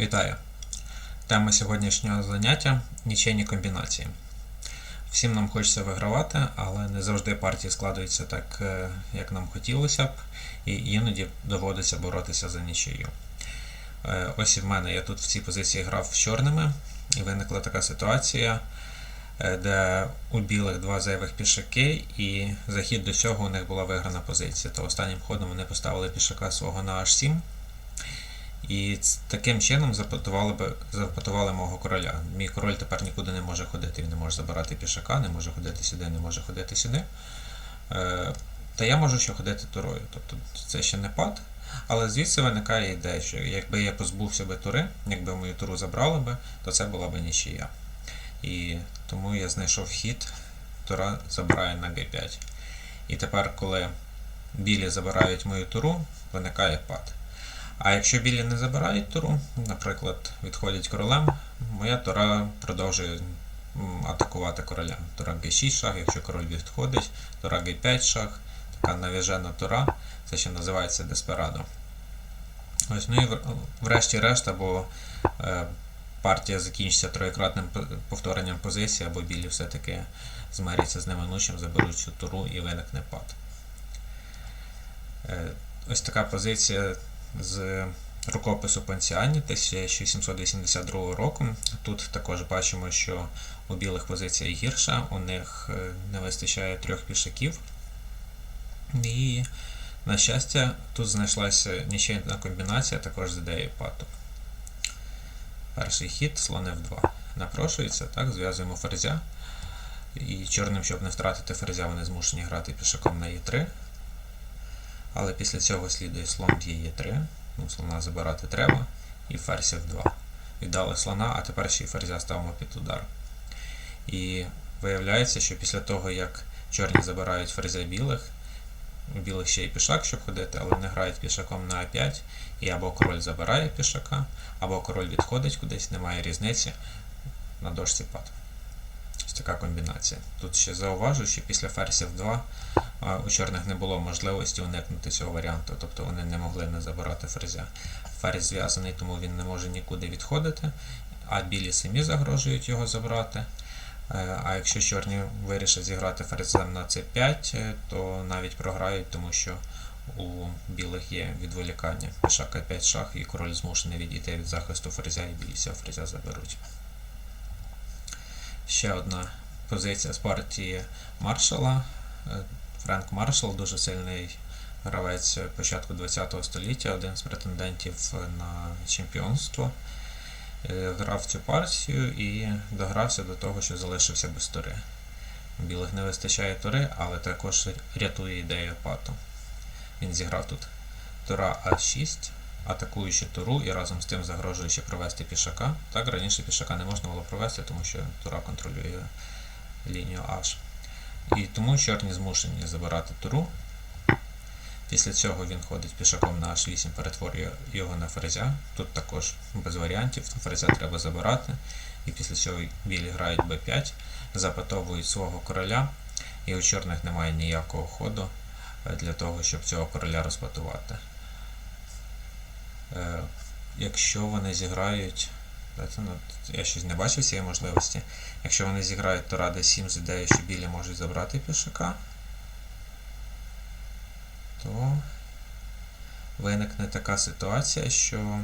Вітаю! Тема сьогоднішнього заняття нічейні комбінації. Всім нам хочеться вигравати, але не завжди партії складаються так, е, як нам хотілося б, і іноді доводиться боротися за нічию. Е, Ось і в мене я тут в цій позиції грав з чорними, і виникла така ситуація, е, де у білих два зайвих пішаки, і захід до цього у них була виграна позиція. То останнім ходом вони поставили пішака свого на H7. І таким чином запотували, би, запотували мого короля. Мій король тепер нікуди не може ходити, він не може забирати пішака, не може ходити сюди, не може ходити сюди. Е, та я можу ще ходити турою. Тобто це ще не пад. Але звідси виникає ідея, що якби я позбувся би тури, якби мою туру забрали би, то це була б нічия. І тому я знайшов хід, тура забирає на G5. І тепер, коли білі забирають мою туру, виникає пад. А якщо білі не забирають туру, наприклад, відходять королем, моя тура продовжує атакувати короля. Тура G6 шах, якщо король відходить, тура G5 шах, така навіжена тура, це ще називається Деспирадо. Ось, ну і врешті-решт, або е, партія закінчиться троєкратним повторенням позиції, або білі все-таки змиряться з неминучим, заберуть цю туру і виникне пад. Е, Ось така позиція з рукопису Панціані 1782 року. Тут також бачимо, що у білих позиція гірша, у них е, не вистачає трьох пішаків. І, на щастя, тут знайшлася нічийна комбінація також з ідеєю пату. Перший хід слон F2. Напрошується, так, зв'язуємо ферзя. І чорним, щоб не втратити ферзя, вони змушені грати пішаком на Е3. Але після цього слідує слон б'є Е3. Ну, слона забирати треба. І ферзь F2. Віддали слона, а тепер ще й ферзя ставимо під удар. І виявляється, що після того, як чорні забирають ферзя білих, у білих ще й пішак, щоб ходити, але вони грають пішаком на А5, і або король забирає пішака, або король відходить кудись, немає різниці на дошці пад. Така комбінація. Тут ще зауважу, що після ферзь F2 у чорних не було можливості уникнути цього варіанту, тобто вони не могли не забирати ферзя. Ферзь зв'язаний, тому він не може нікуди відходити, а білі самі загрожують його забрати. Е, А якщо чорні вирішать зіграти ферзем на c5, е, то навіть програють, тому що у білих є відволікання. Пішак А5 шах і король змушений відійти від захисту ферзя і білі цього ферзя заберуть. Ще одна позиція з партії Маршала. Е, Френк Маршал дуже сильний гравець початку ХХ століття, один з претендентів на чемпіонство. Е, Грав цю партію і догрався до того, що залишився без тури. Білих не вистачає тури, але також рятує ідею пату. Він зіграв тут тура А6, атакуючи туру і разом з тим загрожуючи провести пішака. Так, раніше пішака не можна було провести, тому що тура контролює лінію H. І тому чорні змушені забирати туру. Після цього він ходить пішаком на H8, перетворює його на ферзя. Тут також без варіантів, ферзя треба забирати. І після цього білі грають b5, запитовують свого короля, і у чорних немає ніякого ходу для того, щоб цього короля розпатувати. Е, Якщо вони зіграють. Ну, Я щось не бачив цієї можливості. Якщо вони зіграють Тора d7 з ідеєю, що білі можуть забрати пішака, то виникне така ситуація, що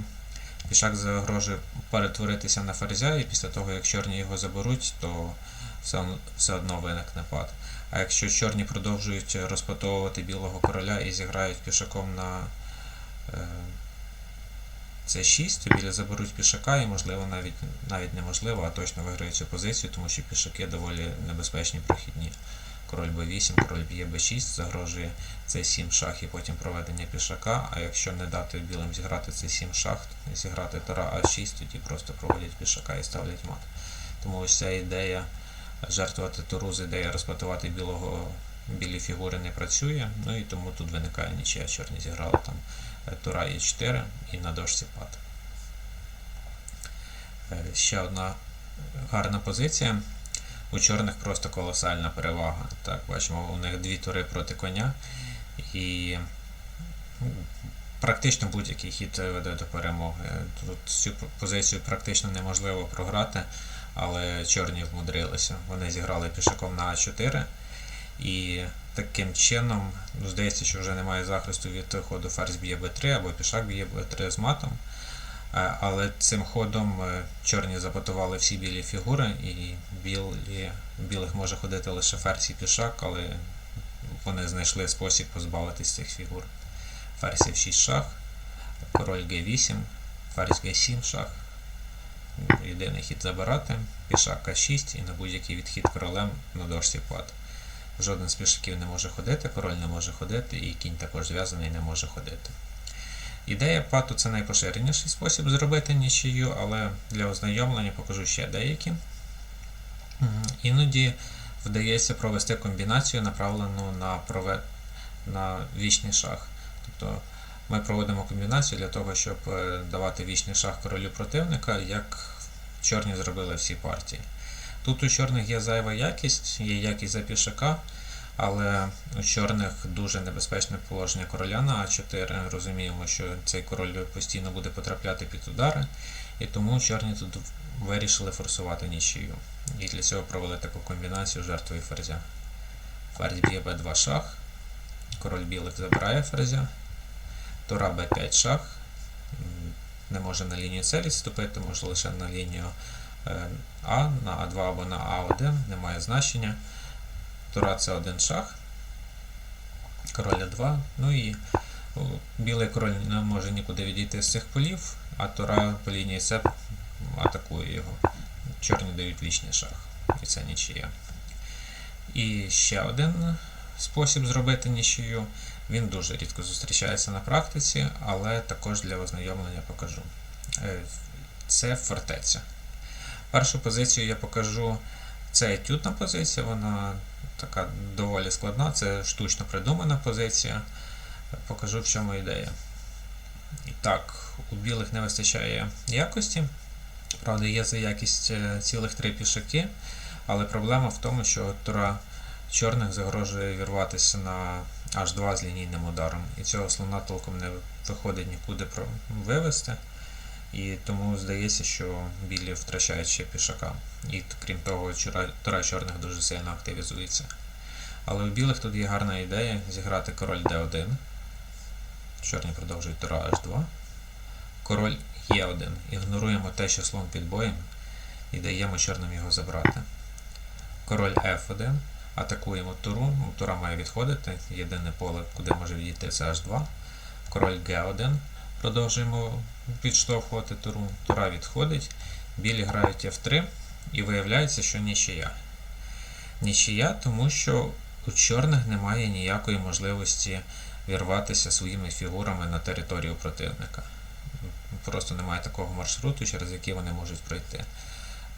пішак загрожує перетворитися на ферзя, і після того, як чорні його заберуть, то все, все одно виникне пад. А якщо чорні продовжують розпатовувати білого короля і зіграють пішаком на е, c6, то білі заберуть пішака і, можливо, навіть, навіть неможливо, а точно виграють цю позицію, тому що пішаки доволі небезпечні прохідні. Король b8, король б'є b6, загрожує c7 шах і потім проведення пішака. А якщо не дати білим зіграти c7 шах, зіграти тара а6, тоді просто проводять пішака і ставлять мат. Тому ось ця ідея жертвувати туру з ідеєю розпатувати білого, білі фігури не працює. Ну і тому тут виникає нічия. Чорні зіграли там е, тура e 4 і на дошці пад. Е, Ще одна гарна позиція. У чорних просто колосальна перевага. Так, бачимо, у них дві тури проти коня. І ну, практично будь-який хід веде до перемоги. Тут цю позицію практично неможливо програти, але чорні вмудрилися. Вони зіграли пішаком на А4. І таким чином, ну, здається, що вже немає захисту від ходу ферзь б'є Б3 або пішак б'є Б3 з матом. Е, Але цим ходом е, чорні запотували всі білі фігури, і білі, білих може ходити лише ферзь і пішак, але вони знайшли спосіб позбавитись цих фігур. Ферзь F6 шах, король G8, ферзь G7 шах. Єдиний хід забирати, пішак К6 і на будь-який відхід королем на дошці пад. Жоден з пішаків не може ходити, король не може ходити, і кінь також зв'язаний не може ходити. Ідея пату це найпоширеніший спосіб зробити нічию, але для ознайомлення покажу ще деякі. Іноді вдається провести комбінацію, направлену на, прове... на вічний шах. Тобто ми проводимо комбінацію для того, щоб е, давати вічний шах королю противника, як чорні зробили всі партії. Тут у чорних є зайва якість, є якість за пішака, але у чорних дуже небезпечне положення короля на А4. Розуміємо, що цей король постійно буде потрапляти під удари, і тому чорні тут вирішили форсувати нічию. І для цього провели таку комбінацію жертвою ферзя. Ферзь б'є Б2 шах, король білих забирає ферзя, Тура Б5 шах. Не може на лінію С відступити, може лише на лінію А, на А2 або на А1, немає значення. Тура це один шах, король А2. Ну і білий король не може нікуди відійти з цих полів, а Тура по лінії С атакує його. Чорні дають вічний шах. І це нічия. І ще один спосіб зробити нічию. Він дуже рідко зустрічається на практиці, але також для ознайомлення покажу. Е, Це фортеця. Першу позицію я покажу. Це етюдна позиція, вона така доволі складна, це штучно придумана позиція. Покажу, в чому ідея. І так, у білих не вистачає якості. Правда, є за якість е, цілих три пішаки, але проблема в тому, що тура чорних загрожує вірватися на H2 з лінійним ударом. І цього слона толком не виходить нікуди вивести. І тому здається, що білі втрачають ще пішака. І крім того, тура чорних дуже сильно активізується. Але у білих тут є гарна ідея зіграти король d1. Чорні продовжують тура h2. Король e1. Ігноруємо те, що слон під боєм, і даємо чорним його забрати. Король f1. Атакуємо туру. Тура має відходити. Єдине поле, куди може відійти, це h2. Король g1. Продовжуємо підштовхувати туру. Тура відходить. Білі грають f3. І виявляється, що нічия. Нічия, тому що у чорних немає ніякої можливості вірватися своїми фігурами на територію противника. Просто немає такого маршруту, через який вони можуть пройти.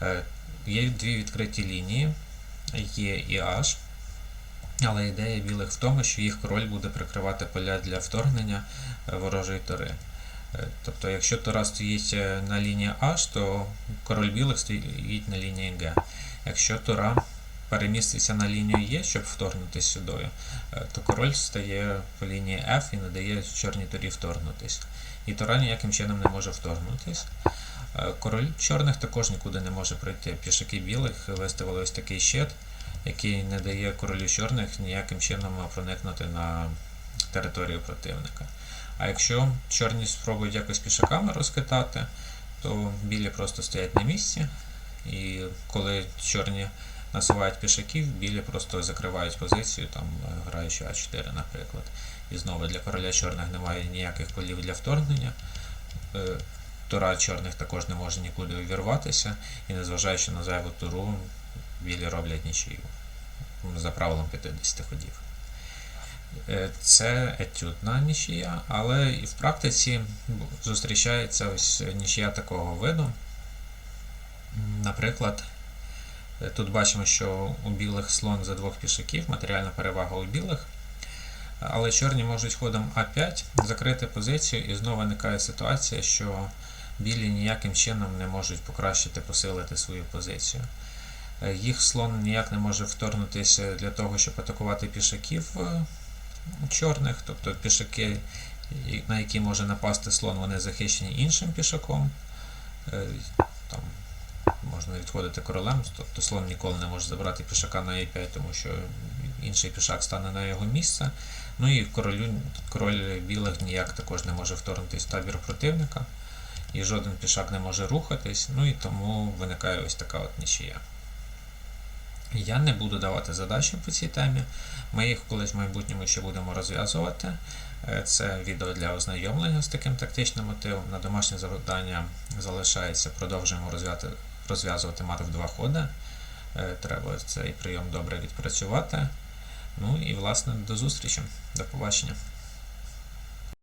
Е, Є дві відкриті лінії, Є і H. Але ідея білих в тому, що їх король буде прикривати поля для вторгнення е, ворожої тори. Е, Тобто, якщо тора стоїть е, на лінії H, то король білих стоїть на лінії G. Якщо тора переміститься на лінію Е, щоб вторгнутися сюди, е, то король стає по лінії F і не дає чорній торі вторгнутися. І тора ніяким чином не може вторгнутися. Король чорних також нікуди не може пройти. Пішаки білих виставили ось такий щит, який не дає королю чорних ніяким чином проникнути на територію противника. А якщо чорні спробують якось пішаками розкидати, то білі просто стоять на місці, і коли чорні насувають пішаків, білі просто закривають позицію, там е, граючи А4, наприклад. І знову для короля чорних немає ніяких полів для вторгнення. Е, Тура чорних також не може нікуди увірватися, і незважаючи на зайву туру, білі роблять нічию за правилом 50 ходів. Е, Це етюдна нічия, але і в практиці зустрічається ось нічия такого виду. Наприклад, е, тут бачимо, що у білих слон за двох пішаків, матеріальна перевага у білих. Але чорні можуть ходом А5 закрити позицію, і знову виникає ситуація, що білі ніяким чином не можуть покращити, посилити свою позицію. Е, Їх слон ніяк не може вторгнутися для того, щоб атакувати пішаків чорних, тобто пішаки на які може напасти слон, вони захищені іншим пішаком. Е, Там можна відходити королем, тобто слон ніколи не може забрати пішака на e5, тому що інший пішак стане на його місце. Ну і королю, король білих ніяк також не може вторгнутися в табір противника, і жоден пішак не може рухатись, ну і тому виникає ось така от нічия. Я не буду давати задачі по цій темі. Ми їх колись в майбутньому ще будемо розв'язувати. Е, Це відео для ознайомлення з таким тактичним мотивом. На домашнє завдання залишається, продовжуємо розв'язувати мат в два ходи. Е, Треба цей прийом добре відпрацювати. Ну і власне до зустрічі. До побачення.